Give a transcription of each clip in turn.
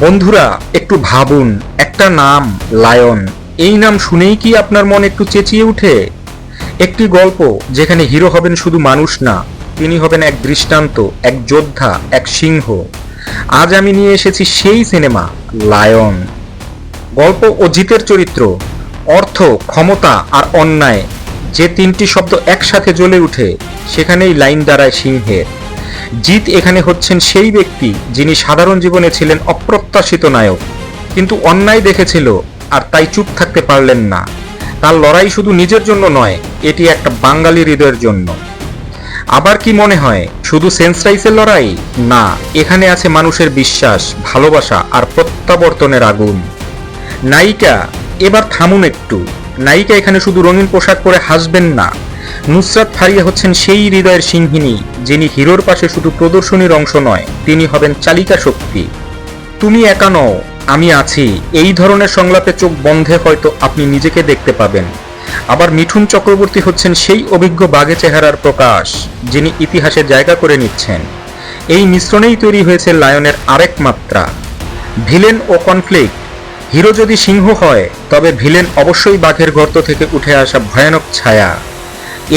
বন্ধুরা, একটু ভাবুন, একটা নাম, লায়ন। এই নাম শুনেই কি আপনার মন একটু চেঁচিয়ে উঠে একটি গল্প যেখানে হিরো হবেন শুধু মানুষ না, তিনি হবেন এক দৃষ্টান্ত, এক যোদ্ধা, এক সিংহ। আজ আমি নিয়ে এসেছি সেই সিনেমা, লায়ন। গল্প ও জিতের চরিত্র, অর্থ, ক্ষমতা আর অন্যায়, যে তিনটি শব্দ একসাথে জ্বলে উঠে, সেখানেই লাইন দাঁড়ায় সিংহের। জিত এখানে হচ্ছেন সেই ব্যক্তি যিনি সাধারণ জীবনে ছিলেন অপ্রত্যাশিত নায়ক। কিন্তু অন্যায় দেখেছিল আর তাই চুপ থাকতে পারলেন না। তার লড়াই শুধু নিজের জন্য নয়, এটি একটা বাঙালি হৃদয়ের জন্য। আবার কি মনে হয়, শুধু সেন্সরাইসের লড়াই? না, এখানে আছে মানুষের বিশ্বাস, ভালোবাসা আর প্রত্যাবর্তনের আগুন। নায়িকা, এবার থামুন একটু। নায়িকা এখানে শুধু রঙিন পোশাক পরে হাসবেন না। নুসরাত ফারিয়া হচ্ছেন সেই হৃদয়ের সিংহিনী যিনি হিরোর পাশে শুধু প্রদর্শনীর অংশ নয়, তিনি হবেন চালিকা শক্তি। তুমি একা নও, আমি আছি। এই ধরনের সংলাপে চোখ বন্ধে হয়তো আপনি নিজেকে দেখতে পাবেন। আবার মিঠুন চক্রবর্তী হচ্ছেন সেই অভিজ্ঞ বাঘে চেহারার প্রকাশ, যিনি ইতিহাসে জায়গা করে নিচ্ছেন। এই মিশ্রণেই তৈরি হয়েছে লায়নের আরেক মাত্রা। ভিলেন ও কনফ্লিক্ট। হিরো যদি সিংহ হয়, তবে ভিলেন অবশ্যই বাঘের গর্ত থেকে উঠে আসা ভয়ানক ছায়া।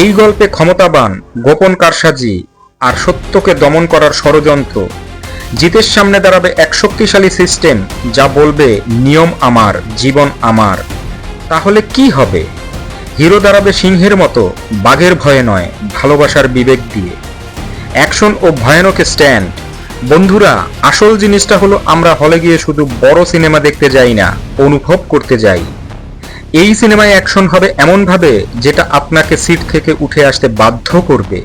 এই গল্পে ক্ষমতাবান, গোপন কারসাজি আর সত্যকে দমন করার ষড়যন্ত্র। জিতের সামনে দাঁড়াবে এক শক্তিশালী সিস্টেম যা বলবে, নিয়ম আমার, জীবন আমার। তাহলে কি হবে? হিরো দাঁড়াবে সিংহের মতো, বাঘের ভয়ে নয়, ভালোবাসার বিবেক দিয়ে। অ্যাকশন ও ভয়ানক স্ট্যান্ড। বন্ধুরা, আসল জিনিসটা হলো আমরা হলে গিয়ে শুধু বড় সিনেমা দেখতে যাই না, অনুভব করতে যাই। এই সিনেমায় অ্যাকশন হবে এমনভাবে যেটা আপনাকে সিট থেকে উঠে আসতে বাধ্য করবে।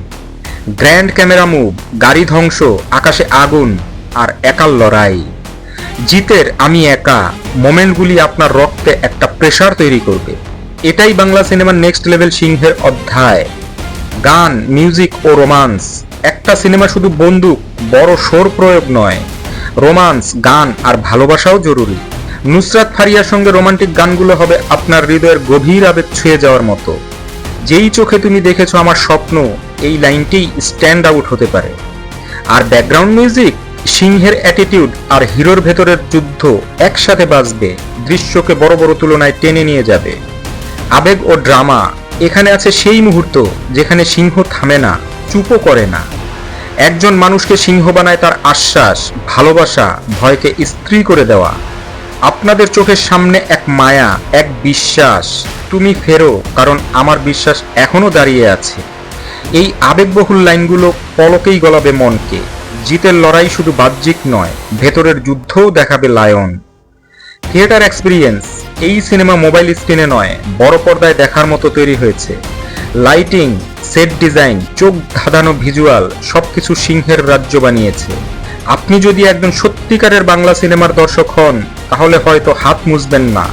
গ্র্যান্ড ক্যামেরা মুভ, গাড়ি ধ্বংস, আকাশে আগুন আর একাল লড়াই। জিতের আমি একা, মোমেন্টগুলি আপনার রক্তে একটা প্রেসার তৈরি করবে। এটাই বাংলা সিনেমার নেক্সট লেভেল সিংহের অধ্যায়। গান মিউজিক ও রোমান্স একটা সিনেমা শুধু বন্দুক, বড় সোর প্রয়োগ নয়। রোমান্স গান আর ভালোবাসাও জরুরি। নুসরাত ফারিয়ার সঙ্গে রোমান্টিক গানগুলো হবে আপনার হৃদয়ের গভীর আবেগ ছুঁয়ে যাওয়ার মতো। যেই চোখে তুমি দেখেছ আমার স্বপ্ন, এই লাইনটি স্ট্যান্ড আউট হতে পারে। আর ব্যাকগ্রাউন্ড মিউজিক সিংহের অ্যাটিটিউড আর হিরোর ভেতরের যুদ্ধ একসাথে বাজবে, দৃশ্যকে বড় বড় তুলনায় টেনে নিয়ে যাবে। আবেগ ও ড্রামা এখানে আছে সেই মুহূর্ত যেখানে সিংহ থামে না, চুপও করে না। একজন মানুষকে সিংহ বানায় তার আশ্বাস, ভালোবাসা, ভয়কে স্ত্রী করে দেওয়া। আপনাদের চোখের সামনে এক মায়া, এক বিশ্বাস। তুমি ফেরো, কারণ আমার বিশ্বাস এখনও দাঁড়িয়ে আছে। এই আবেগবহুল লাইনগুলো পলকেই গলাবে মনকে। জিতের লড়াই শুধু বাহ্যিক নয়, ভেতরের যুদ্ধও দেখাবে লায়ন। থিয়েটার এক্সপিরিয়েন্স, এই সিনেমা মোবাইল স্ক্রিনে নয়, বড় পর্দায় দেখার মতো তৈরি হয়েছে। লাইটিং, সেট ডিজাইন, চোখ ধাঁধানো ভিজুয়াল, সবকিছু সিংহের রাজ্য বানিয়েছে। আপনি যদি একজন সত্যিকারের বাংলা সিনেমার দর্শক হন তাহলে হয়তো হাত মুছবেন না।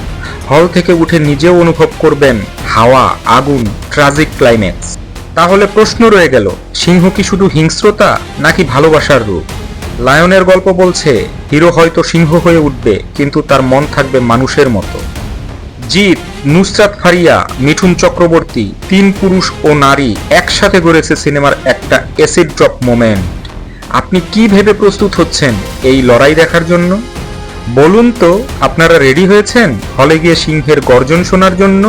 হল থেকে উঠে নিজেও অনুভব করবেন হাওয়া, আগুন ট্রাজিক ক্লাইম্যাক্স তাহলে প্রশ্ন রয়ে গেল, সিংহ কি শুধু হিংস্রতা নাকি ভালোবাসার রূপ? লায়নের গল্প বলছে, হিরো হয়তো সিংহ হয়ে উঠবে, কিন্তু তার মন থাকবে মানুষের মতো। জিৎ, নুসরাত ফারিয়া, মিঠুন চক্রবর্তী, তিন পুরুষ ও নারী একসাথে গড়েছে সিনেমার একটা অ্যাসিড ড্রপ মোমেন্ট আপনি কি ভেবে প্রস্তুত হচ্ছেন এই লড়াই দেখার জন্য? বলুন তো আপনারা রেডি হয়েছেন? হলে গিয়ে সিংহের গর্জন শোনার জন্য?